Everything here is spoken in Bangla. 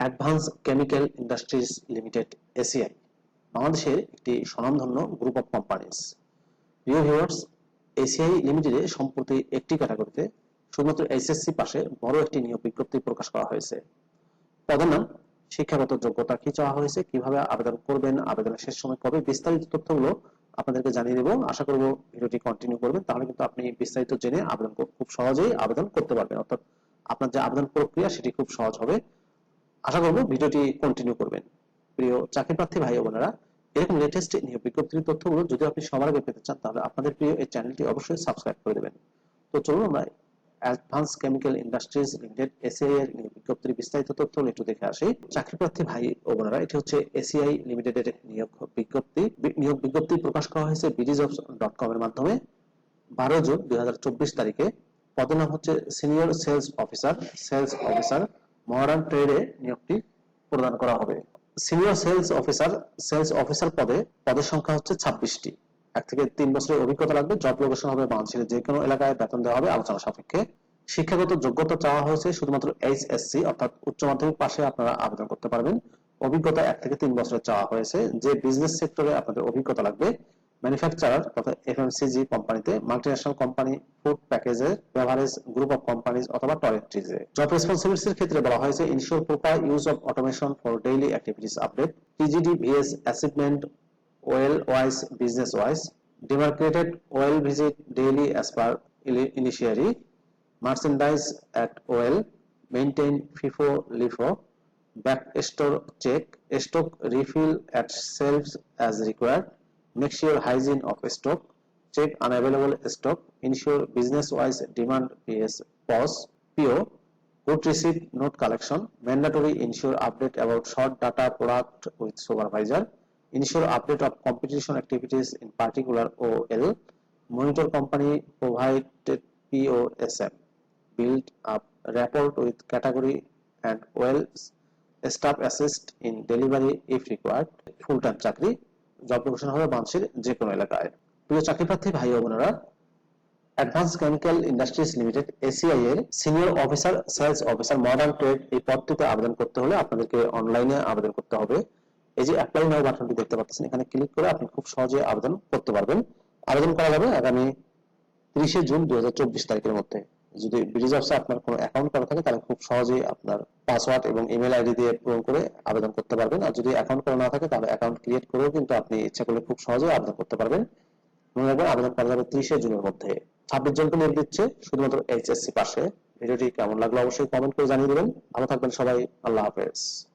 Advance chemical industries limited, ACI, বাংলাদেশের একটি স্বনামধন্য গ্রুপ অফ কোম্পানিজ প্রিয় ভিউয়ার্স এসিআই লিমিটেডে সম্প্রতি একটি ক্যাটাগরিতে শুধুমাত্র এইচএসসি পাশে বড় একটি নিয়োগ বিজ্ঞপ্তি প্রকাশ করা হয়েছে। পদের নাম, শিক্ষাগত যোগ্যতা কি চাওয়া হয়েছে, কীভাবে আবেদন করবেন, আবেদনের শেষ সময় কবে বিস্তারিত তথ্যগুলো আপনাদেরকে জানিয়ে দেবো। আশা করব ভিডিওটি কন্টিনিউ করবেন, তাহলে কিন্তু আপনি বিস্তারিত জেনে আবেদন খুব সহজেই আবেদন করতে পারবেন। অর্থাৎ আপনার যে আবেদন প্রক্রিয়া, সেটি খুব সহজ হবে। আশা করব ভিডিওটি কন্টিনিউ করবেন। প্রিয় চাকরি প্রার্থী ভাই বোনেরা, এরকম লেটেস্ট নিয়োগ বিজ্ঞপ্তির তথ্যগুলো যদি আপনি সবার আগে পেতে চান, তাহলে আপনাদের প্রিয় এই চ্যানেলটি অবশ্যই সাবস্ক্রাইব করে দেবেন। তো চলুন আমরা advance chemical industries limited ACI এর নিয়োগ বিজ্ঞপ্তির বিস্তারিত তথ্য একটু দেখে আসি। চাকরি প্রার্থী ভাই ও বোনেরা, এটি হচ্ছে এসিআই লিমিটেডের নিয়োগ বিজ্ঞপ্তি। নিয়োগ বিজ্ঞপ্তি প্রকাশ করা হয়েছে বিডিজবস ডট কম এর মাধ্যমে। বারো জুন দুই হাজার চব্বিশ তারিখে। পদের নাম হচ্ছে senior sales officer sales officer modern ট্রেডে নিয়োগটি প্রদান করা হবে। Senior sales officer sales officer পদে, পদের সংখ্যা হচ্ছে ছাব্বিশটি। এক থেকে তিন বছরের অভিজ্ঞতা লাগবে জব লোকেশন হবে বাংলাদেশের যে কোনো এলাকায় বেতন দেওয়া হবে, আলোচনা সাপেক্ষে। শিক্ষাগত যোগ্যতা চাওয়া হয়েছে শুধুমাত্র এইচএসসি অর্থাৎ উচ্চ মাধ্যমিক পাশে আপনারা আবেদন করতে পারবেন। অভিজ্ঞতা এক থেকে তিন বছরের চাওয়া হয়েছে। যে বিজনেস সেক্টরে আপনাদের অভিজ্ঞতা লাগবে ম্যানুফ্যাকচারার তথা এফএমসিজি কোম্পানিতে মাল্টিন্যাশনাল কোম্পানি ফুড প্যাকেজে বেভারেজ গ্রুপ অফ কোম্পানিজ অথবা টয়লেট্রিজে জব রেসপন্সিবিলিটির ক্ষেত্রে বলা হয়েছে ensure proper use of automation for daily activities update TGD vs achievement oil wise business wise demarcated oil visit daily as per ইনিশিয়ারি initiary at oil oil FIFO LIFO back store check, stock refill at shelves as required make sure hygiene of stock check unavailable stock ensure business wise demand PS pause PO good receipt note collection mandatory ensure update about short data product with supervisor ensure update of competition activities in particular OL monitor company provided POSM build up rapport with category and well staff assist in delivery if required full time চাকরি জব লোকেশন হবে বাংলাদেশের যে কোনো এলাকায়। প্রিয় চাকরি প্রার্থী ভাই ও বোনেরা advance chemical industries limited ACI এর senior officer sales officer modern trade এই পদটিতে আবেদন করতে হলে আপনাদেরকে অনলাইনে আবেদন করতে হবে। এই যে অ্যাপ্লাই নাও বাটনটি দেখতে পাচ্ছেন, এখানে ক্লিক করে আপনি খুব সহজে আবেদন করতে পারবেন। আবেদন করা যাবে আগামী তিরিশে জুন দু হাজার চব্বিশ তারিখের মধ্যে। যদি ব্রিজ অফসে আপনার কোনো অ্যাকাউন্ট করা থাকে, তাহলে খুব সহজেই আপনার পাসওয়ার্ড এবং ইমেল আইডি দিয়ে পূরণ করে আবেদন করতে পারবেন। আর যদি অ্যাকাউন্ট করা না থাকে, তাহলে অ্যাকাউন্ট ক্রিয়েট করেও কিন্তু আপনি ইচ্ছা করলে খুব সহজেই আবেদন করতে পারবেন। মনে রাখবেন, আবেদন করা যাবে তিরিশে জুনের মধ্যে। ছাব্বিশ জনকে নিয়োগ দিচ্ছে শুধুমাত্র এইচএসসি পাশে। ভিডিওটি কেমন লাগল অবশ্যই কমেন্ট করে জানিয়ে দেবেন। ভালো থাকবেন সবাই, আল্লাহ হাফেজ।